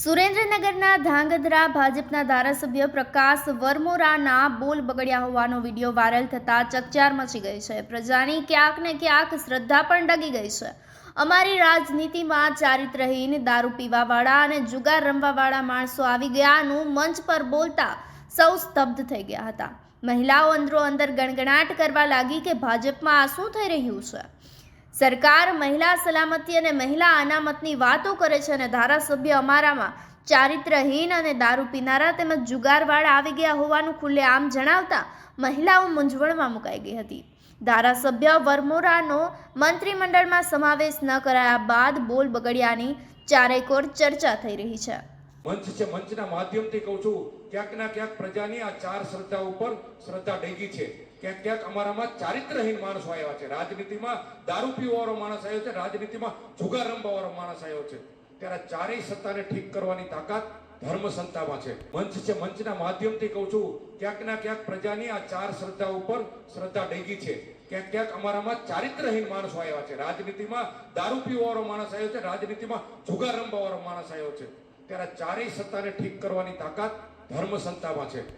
સુરેન્દ્રનગરના ધાંગધ્રા ભાજપના ધારાસભ્ય પ્રકાશ વરમોરાના બોલ બગડ્યા હોવાનો વીડિયો વાયરલ થતાં ચકચાર મચી ગઈ છે. પ્રજાની ક્યાંક ને ક્યાંક શ્રદ્ધા પણ ડગી ગઈ છે. અમારી રાજનીતિમાં ચારિત્રહીન દારૂ પીવાવાળા અને જુગાર રમવાવાળા માણસો આવી ગયાનું મંચ પર બોલતા સૌ સ્તબ્ધ થઈ ગયા હતા. મહિલાઓ અંદરો અંદર ગણગણાટ કરવા લાગી કે ભાજપમાં આ શું થઈ રહ્યું છે? સરકાર મહિલા સલામતી અને મહિલા અનામતની વાતો કરે છે અને ધારાસભ્ય અમારામાં ચારિત્રહીન અને દારૂ પીનારા તેમજ જુગારવાળ આવી ગયા હોવાનું ખુલ્લેઆમ જણાવતા મહિલાઓ મૂંઝવણમાં મુકાઈ ગઈ હતી. ધારાસભ્ય વરમોરાનો મંત્રીમંડળમાં સમાવેશ ન કરાયા બાદ બોલ બગડ્યાની ચારેકોર ચર્ચા થઈ રહી છે. મંચ છે, મંચના માધ્યમથી કહું છું ક્યાંક ના ક્યાંક પ્રજાની આ ચાર શ્રદ્ધા ઉપર શ્રદ્ધા ડેગી છે. ક્યાંક ક્યાંક અમારામાં ચારિત્રહીન માણસો આવ્યા છે. રાજનીતિમાં દારૂ પીવાવાળો માણસ આવ્યો છે, રાજનીતિમાં જુગાર રમવાવાળો માણસ આવ્યો છે. ત્યારે ચારેય સત્તાને ઠીક કરવાની તાકાત ધર્મ સંતામાં છે. મંચ છે, મંચના માધ્યમથી કહું છું ક્યાંક ના ક્યાંક પ્રજાની આ ચાર શ્રદ્ધા ઉપર શ્રદ્ધા ડેગી છે. ક્યાંક ક્યાંક અમારામાં ચારિત્રહીન માણસો આવ્યા છે. રાજનીતિમાં દારૂ પીવાવાળો માણસ આવ્યો છે, રાજનીતિમાં જુગાર રમવાવાળો માણસ આવ્યો છે. ત્યારે ચારેય સત્તાને ઠીક કરવાની તાકાત ધર્મ સંતામાં છે.